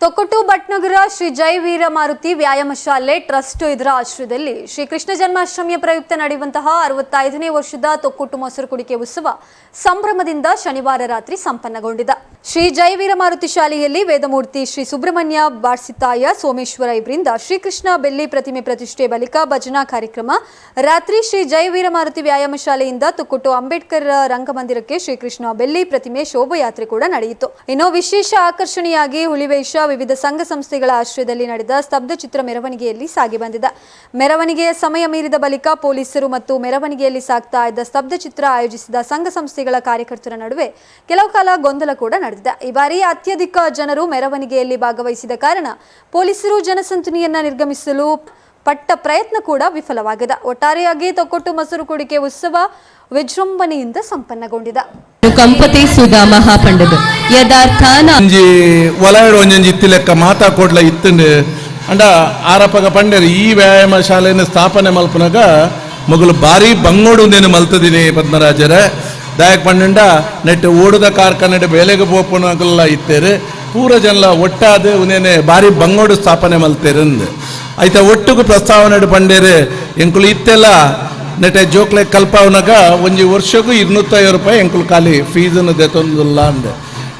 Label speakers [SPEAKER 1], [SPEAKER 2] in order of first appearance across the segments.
[SPEAKER 1] ತೊಕ್ಕೊಟ್ಟು ಭಟ್ನಗರ ಶ್ರೀ ಜೈ ವೀರ ಮಾರುತಿ ವ್ಯಾಯಾಮ ಶಾಲೆ ಟ್ರಸ್ಟ್ ಇದರ ಆಶ್ರಯದಲ್ಲಿ ಶ್ರೀ ಕೃಷ್ಣ ಜನ್ಮಾಷ್ಟಮಿಯ ಪ್ರಯುಕ್ತ ನಡೆಯುವಂತಹ ಅರವತ್ತೈದನೇ ವರ್ಷದ ತೊಕ್ಕೊಟ್ಟು ಮೊಸರು ಕುಡಿಕೆ ಉತ್ಸವ ಸಂಭ್ರಮದಿಂದ ಶನಿವಾರ ರಾತ್ರಿ ಸಂಪನ್ನಗೊಂಡಿದೆ. ಶ್ರೀ ಜೈ ವೀರ ಮಾರುತಿ ಶಾಲೆಯಲ್ಲಿ ವೇದಮೂರ್ತಿ ಶ್ರೀ ಸುಬ್ರಹ್ಮಣ್ಯ ಬಾರ್ಸಿತಾಯ ಸೋಮೇಶ್ವರ ಇವರಿಂದ ಶ್ರೀಕೃಷ್ಣ ಬೆಳ್ಳಿ ಪ್ರತಿಮೆ ಪ್ರತಿಷ್ಠೆ ಬಳಿಕ ಭಜನಾ ಕಾರ್ಯಕ್ರಮ, ರಾತ್ರಿ ಶ್ರೀ ಜೈ ವೀರ ಮಾರುತಿ ವ್ಯಾಯಾಮ ಶಾಲೆಯಿಂದ ತುಕ್ಕುಟ್ಟು ಅಂಬೇಡ್ಕರ್ ರಂಗಮಂದಿರಕ್ಕೆ ಶ್ರೀಕೃಷ್ಣ ಬೆಳ್ಳಿ ಪ್ರತಿಮೆ ಶೋಭಾಯಾತ್ರೆ ಕೂಡ ನಡೆಯಿತು. ಇನ್ನು ವಿಶೇಷ ಆಕರ್ಷಣೆಯಾಗಿ ಹುಲಿವೇಷ ವಿವಿಧ ಸಂಘ ಸಂಸ್ಥೆಗಳ ಆಶ್ರಯದಲ್ಲಿ ನಡೆದ ಸ್ತಬ್ಧ ಚಿತ್ರ ಮೆರವಣಿಗೆಯಲ್ಲಿ ಸಾಗಿ ಬಂದಿದೆ. ಮೆರವಣಿಗೆಯ ಸಮಯ ಮೀರಿದ ಬಳಿಕ ಪೊಲೀಸರು ಮತ್ತು ಮೆರವಣಿಗೆಯಲ್ಲಿ ಸಾಗ್ತಾ ಇದ್ದ ಸ್ತಬ್ಧ ಚಿತ್ರ ಆಯೋಜಿಸಿದ ಸಂಘ ಸಂಸ್ಥೆಗಳ ಕಾರ್ಯಕರ್ತರ ನಡುವೆ ಕೆಲವು ಕಾಲ ಗೊಂದಲ ಕೂಡ ನಡೆದಿದೆ. ಈ ಬಾರಿ ಅತ್ಯಧಿಕ ಜನರು ಮೆರವಣಿಗೆಯಲ್ಲಿ ಭಾಗವಹಿಸಿದ ಕಾರಣ ಪೊಲೀಸರು ಜನಸಂತನಿಯನ್ನ ನಿರ್ಗಮಿಸಲು ಪಟ್ಟ ಪ್ರಯತ್ನ ಕೂಡ ವಿಫಲವಾಗಿದೆ. ಒಟ್ಟಾರೆಯಾಗಿ ತೊಕ್ಕೊಟ್ಟು ಮೊಸರು ಕುಡಿಕೆ ಉತ್ಸವ ವಿಜೃಂಭಣೆಯಿಂದ ಸಂಪನ್ನಗೊಂಡಿದೆ.
[SPEAKER 2] ಕಂಪತಿ ಸುಧಾ ಮಹಾಪಂಡದು ಯದಾರ್ಥಾನ
[SPEAKER 3] ಒಂಜಿ ಒಲಯಡ್ ಒಂಜೊಂಜಿ ಇತ್ತಿ ಲೆಕ್ಕ ಮಾತಾ ಕೊಡ್ಲ ಇತ್ತಂಡು. ಅಂಡ ಆರಪಗ ಪಂಡರು ಈ ವ್ಯಾಯಾಮ ಶಾಲೆಯನ್ನು ಸ್ಥಾಪನೆ ಮಲ್ಪನಾಗ ಮಗಳು ಭಾರಿ ಬಂಗೋಡು ಉಂದೇನು ಮಲ್ತದಿನಿ ಪದ್ಮರಾಜರ. ದಾಯಕ್ ಪಂಡ ನೆಟ್ ಓಡುದ ಕಾರ್ಖಾನೆ ಬೇಲೆಗೆ ಪೋಪುನಗಲ್ಲ ಇತ್ತೇರು. ಪೂರ ಜನಲ ಒಟ್ಟಾದ ಉನೇನೆ ಭಾರಿ ಬಂಗೋಡು ಸ್ಥಾಪನೆ ಮಲ್ತೇರಂದು ಐತೆ ಒಟ್ಟಿಗೆ ಪ್ರಸ್ತಾವನೆ ಪಂಡೇರು ಎಂಕುಲು ಇತ್ತೆಲ್ಲ ನೆಟೆ ಜೋಕ್ಲೆ ಕಲ್ಪಾವನಾಗ ಒಂಜಿ ವರ್ಷಕ್ಕೂ ಇನ್ನೂತ್ತೈವತ್ತು ರೂಪಾಯಿ ಎಂಕುಲು ಖಾಲಿ ಫೀಸನ್ನು ದೆತೊಂದಿಲ್ಲ ಅಂದೆ.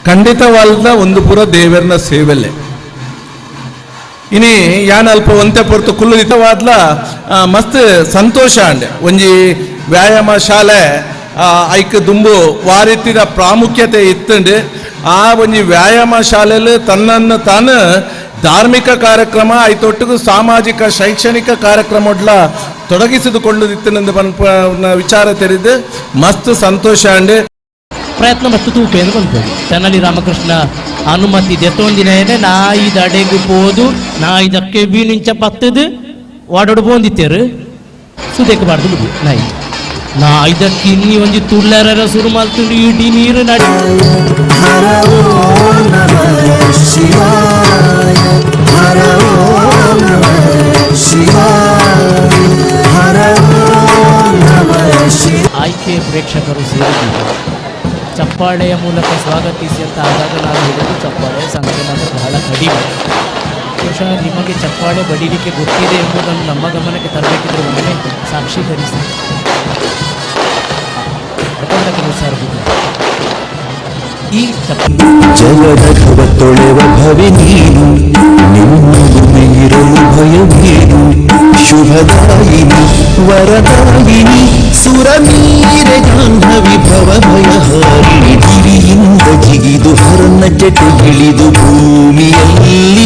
[SPEAKER 3] ಖಂಡಿತವಾದ ಒಂದು ಪೂರ ದೇವರನ ಸೇವೆಲೆ. ಇನಿ ಯಾನ್ ಅಲ್ಪ ಒಂತೆ ಪೊರ್ತು ಕುಲ್ಲು ಹಿತವಾದ್ಲ ಮಸ್ತ್ ಸಂತೋಷ ಅಂಡೆ ಒಂಜಿ ವ್ಯಾಯಾಮ ಶಾಲೆ ಐಕ್ ದುಂಬು ವಾರಿತ್ತಿನ ಪ್ರಾಮುಖ್ಯತೆ ಇತ್ತುಂಡು ಆ ಒಂಜಿ ವ್ಯಾಯಾಮ ಶಾಲೆಯಲ್ಲಿ ತನ್ನನ್ನು ತಾನು ಧಾರ್ಮಿಕ ಕಾರ್ಯಕ್ರಮ ಐತೊಟ್ಟಿಗೂ ಸಾಮಾಜಿಕ ಶೈಕ್ಷಣಿಕ ಕಾರ್ಯಕ್ರಮ ತೊಡಗಿಸಿದುಕೊಳ್ಳುದಿತ್ತನೆಂದು ಪನ್ಪ ವಿಚಾರ ತೆರೆದು ಮಸ್ತ್ ಸಂತೋಷ ಅಂಡೆ
[SPEAKER 4] ಪ್ರಯತ್ನ ಮತ್ತು ತೂಪೇನು ಬಂದ್ಬೋದು ತೆನ್ನಲಿ ರಾಮಕೃಷ್ಣ ಅನುಮತಿ ದೆತ್ತೊಂದಿನೇನೆ ನಾ ಇದು ಅಡೆಗೆ ಪೋದು ನಾ ಇದಕ್ಕೆ ಬೀನಿಂಚ ಪತ್ತದು ವಾಡೋಡು ಬಂದಿತ್ತೇರು ಸುದೇಕ ಬಾರ್ದು ಬಿಡು ನಾಯಿ. ನಾ ಇದಕ್ಕೆ ಇನ್ನಿ ಒಂದು ತುಳ್ಳರ ಸುರು ಮಲ್ತುಂಡು ಇಡೀ ನೀರು ನಡಿ. ಆಯ್ಕೆ ಪ್ರೇಕ್ಷಕರು ಸೇರಿ ಚಪ್ಪಾಳೆಯ ಮೂಲಕ ಸ್ವಾಗತಿಸಿ ಅಂತ ಆದಾಗ ನಾನು ಹಿಡಿದು ಚಪ್ಪಾಳೆ ಸಂಖ್ಯೆ ನಾನು ಬಹಳ ಕಡಿಮೆ. ಬಹುಶಃ ನಿಮಗೆ ಚಪ್ಪಾಳೆ ಬಡೀಲಿಕ್ಕೆ ಗೊತ್ತಿದೆ ಎಂಬುದನ್ನು ನಮ್ಮ ಗಮನಕ್ಕೆ ತರಬೇಕಿದ್ರೆ ಒಮ್ಮೆ ಸಾಕ್ಷೀಕರಿಸಿ ಈ ಚಪ್ಪಾಳೆ
[SPEAKER 5] ಜಗದಘವ ತೊಳೆವ ಭವಿ ನೀನು ನಿನ್ನದು ಮೀರಲು ಭಯವೇನು ಶುಭದಾಯಿನಿ ವರದಾಯಿನಿ ಸುರಮೀರೆ ಜಾಹ್ನವಿ ಭವ ಭಯಹಾರಿಣಿ ಗಿರಿಯಿಂದ ಜಿಗಿದು ಹರನ ಜಟೆ ಇಳಿದು ಭೂಮಿಯಲ್ಲಿ